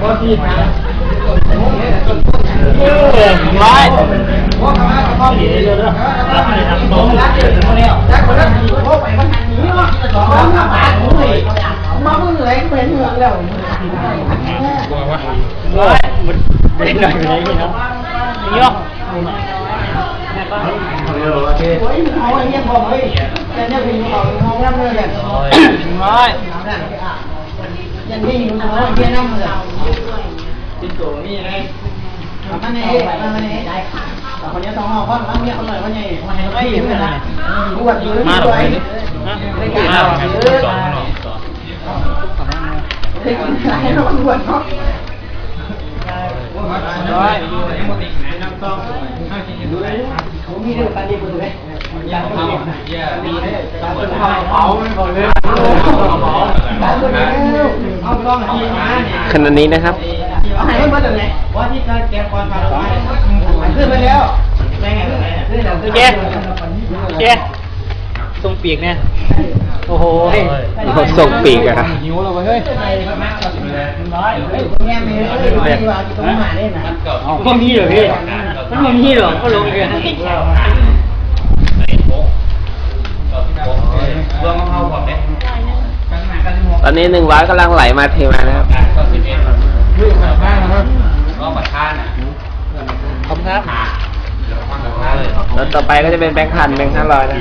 บ่ที่มาร้อยบ่เข้ามาก็มีเด้อเด้อรับให้ทำบ่รับเด้อบ่แล้วจักบ่รับบ่ไปมันหันนี้เนาะสองสามบาทโอ้ยมาเบิ่งเลยก็เป็นเหือกแล้วร้อยมันได้หน่อยไปไหนพี่น้องนี่ยกโอ้ยเอาไอ้เนี่ยพอเฮ้ยแต่เนี่ ยเป็นของห้องน้ำเลยเนี่ยอยยังมีอยู่นะเยี่ยน้ำเลยติดตัวนี่ไงมันนี่มันนี่ได้แต่คนนี้ต้องเอาข้อมันเนี่ยคนหน่อยคนใหญ่มาให้ไม่เห็นเลยนะบวชอยู่มาหรอด้วยนี่ได้กินข้าวยอะได้กินหลายรอบวชเนาะร้อยผมมีเรื่องการดีบุญเลยการบุญเนี่ยมีการบุญเผาเผาไม่อเลยการเอากล้องทีมาเนี่ย ขณะนี้นะครับเอาให้มันมาจากไหนว่าที่การแกะความพาเราไปขึ้นไปแล้วแม่งขึ้นแล้วขึ้นเจ๊เจ๊ทรงปีกเนี่ยโอ้โหส่งปีกอะครับหิวแล้วเฮ้ยร้อยเฮ้ยแง่มีเลยที่ว่าตรงมาเนี่ยนะเอาก็มีเหรอพี่มันไม่มีหรอกก็ลงเรียน รวมมะพร้าก่อนไหมตอนนี้หนึ่งร้อยกำลังไหลมาเทมานะครับก็สิบเอ็ดก็ปัดท่าน่ะครับปัดท่าเลยแล้วต่อไปก็จะเป็นแบงค์พันแบงค์ห้าร้อยนะ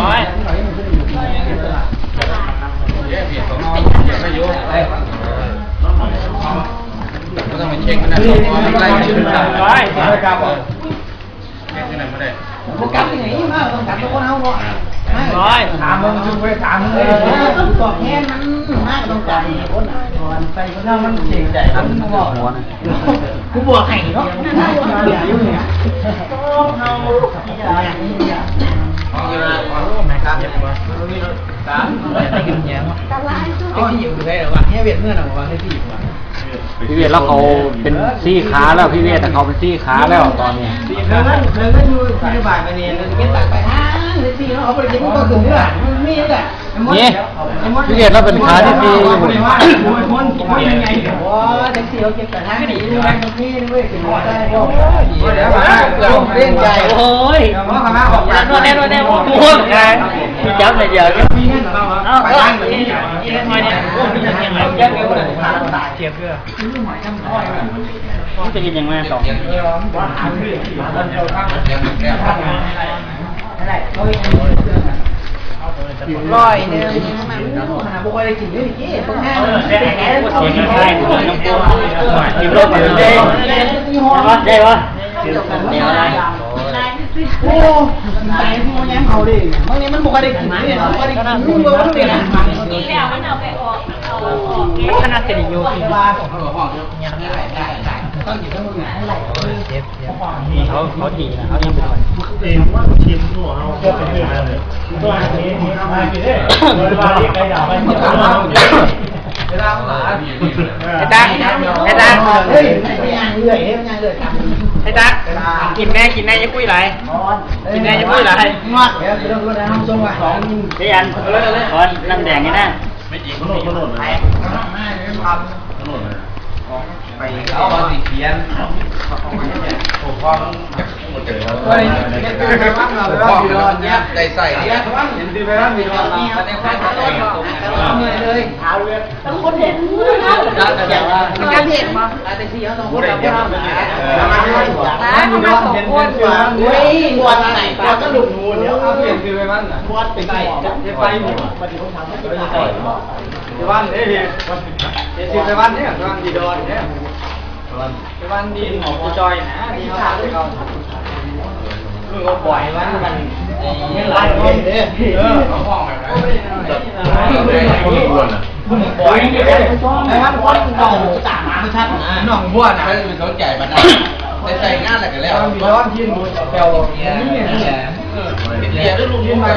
ร้อยเย้เบียดของเราเบียดไม่ยุ่งก็ต้องไปเช็คมันนะไล่ชื่อมันร้อยเช็คที่ไหนไม่ ได้พวกกันที่ไหนมาต้องกันทุกคนเอาเนาะร้อยถามมึงชุบไปถามมึงเลยต้องตอบแทนมันมากต้องการคนอะก่อนไปคนนั้นมันเก่งใจมันบอกหัวนะกูบอกให้เนาะน่าจะอยู่เนี่ยต้องเอาอย่างนี้เนี่ยอ๋อคือครับสามได้กินแย้มเอาที่อยู่ได้หรอวะเนี่ยเวียดเมื่อไหร่วะให้ที่อยู่วะ พี่เวียดแล้วเขาเป็นซี่ขาแล้วพี่เวียดแต่เขาเป็นซี่ขาแล้วตอนนี้เดินก็เดินก็อยู่ที่บ่ายไปเนี่ยเดินตักไปอ่าเลยที่เขาไปกินก็ถึงเนี่แหละมันมีแหละนี่พี่เวียดแล้วเป็นขาที่ซี่อยู่คนคนคนยังไงโอ้เด็กที่เขาเก็บแต่ทางนี้ด้วยมันมีด้วยถึงว่าได้ก็เดี๋ยวมาเล่นใจโอ้ยว่าคณะออกจากนวดแน่นวดแน่โอ้โหพี่จับเลยเดี๋ยวมีเงินเปล่าเอาไป เอาทางอีนี้กอีกหน่อยเนี่ยโอ้ยยังไงแยกกันเลยทางตาเจ็บเพื่อมันจะกินยังไงต่อว่าหาเรื่องหาเรื่องข้างยังแก้วอะไรเขาร้อยเนี่ยมันหาบุกไปกินเยอะดิตรงนั้นได้ได้น้ำปูกินรถไปเลยได้ได้ปะเดี๋ยวได้โอ้ตายพวกนี้เขาดิบางทีมันบุกไปกินเนี่ยบุกไปกินรู้ว่ามันเป็นอะไรนี่แดเสร็จอยู่ปลาเขาเขาดีนะเขายังเป็นคนเองว่าชิมตัวเอาก็เป็นเรื่องอะไรเลยตัวนี้มีอะไรไปเรื่ยเวลาที่ใครด่าไปเมื่อไหร่เวลาเขาหลาไอ้ตั๊กไอ้ตั๊กเฮ้ยไม่ยังเลื่อยไม่ยังเลื่อยไอ้ตั๊กกินแน่กินแน่ยังปุ้ยไรกินแน่ยังปุ้ยไรงอดเดี๋ยวเดี๋ยวเดี๋ยวน้ำส้มอะสองเดี๋ยวอันขอน้ำแดงนี่นะ ไม่จริงถนนถนนเลยถนนเลยไปเอาสีเขียนผมว่าหมดเลยเฮ้ยเนี่ยไปบ้านเราไปบ้านพี่รอนเนี่ยได้ใส่เนี่ยเห็นดีไปบ้านพี่รอนนี่ในความเข้า ใจเมื่อยเลยเท้าเลยต้องคนเห็นนะมันการเห็นมาแต่ที่เขาต้องพูดแบบว่าหมาเขามาสองคนเฮ้ยบวชไหนบวชก็หลุดงูเดี๋ยวเอาเปลี่ยนคือไปบ้านบวชไปไหนจะไปหมดปฏิบัติธรรมไม่ไปไหนไปบ้านเอ้ยเดี๋ยวไปบ้านเนี่ยไปบ้านดีดอนเนี่ยไปบ้านดีหมอจอยนะดีเขาไปเขาคือเขาปล่อยว่ามัน ไม่ไล่คนเด้อเออเขาห้องแบบนั้นปล่อยนี่เลยไอ้วันวันหน่องจ่ามาไม่ชัดนะน้องบ้วนอะไม่ได้สนใจมันได้ใส่งานอะไรกันแล้วมีร้อนที่มูเปลวนี่เนี่ยเดี๋ยวได้รู้ว่า